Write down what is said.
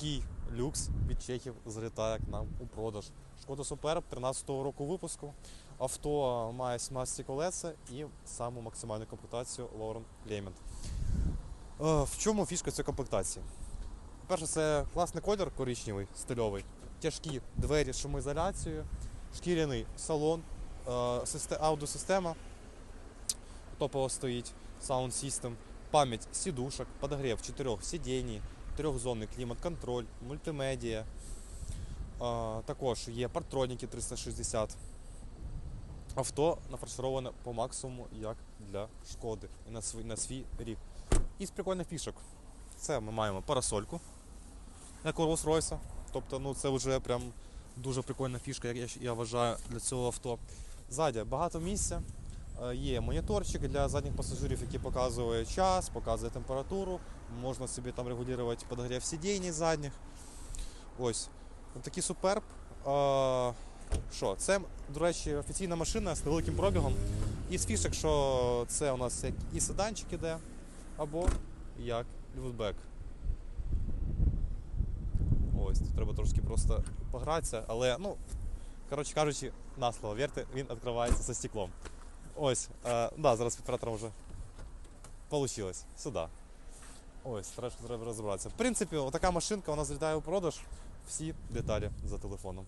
тяжкий люкс від чехів залітає к нам у продаж. Шкода Суперб 13-го року випуску. Авто має 17 колеса і саму максимальну комплектацію Лорен Леймент. Е, В чому фішка цієї комплектації? Перше, це класний колір коричневий, стильовий, тяжкі двері з шумоізоляцією, шкіряний салон, е, систе- аудіосистема топово стоїть, System, пам'ять сідушок, подогрів чотирьох сидінь, трьохзонний клімат-контроль, мультимедіа. Е, Також є партроніки 360. Авто нафаршироване по максимуму, як для шкоди і на свій, на свій рік. І з прикольних фішок. Це ми маємо парасольку, як у Rolls-Royce. Тобто, ну це вже прям дуже прикольна фішка, як я, я вважаю, для цього авто. Ззаді багато місця. Е, Є моніторчик для задніх пасажирів, який показує час, показує температуру. Можна собі там регулювати подогрів сидінь задніх. Ось. Такий суперб. Е, Що, це, до речі, офіційна машина з невеликим пробігом. І з фішок, що це у нас як і седанчик іде, або як львутбек. Ось, тут треба трошки просто погратися, але, ну, коротше кажучи, на слово, вірте, він відкривається за стеклом. Ось, е, да, зараз під оператором вже вийшло. Сюди. Ось, треба, розібратися. В принципі, отака машинка, вона злітає у продаж. Всі деталі за телефоном.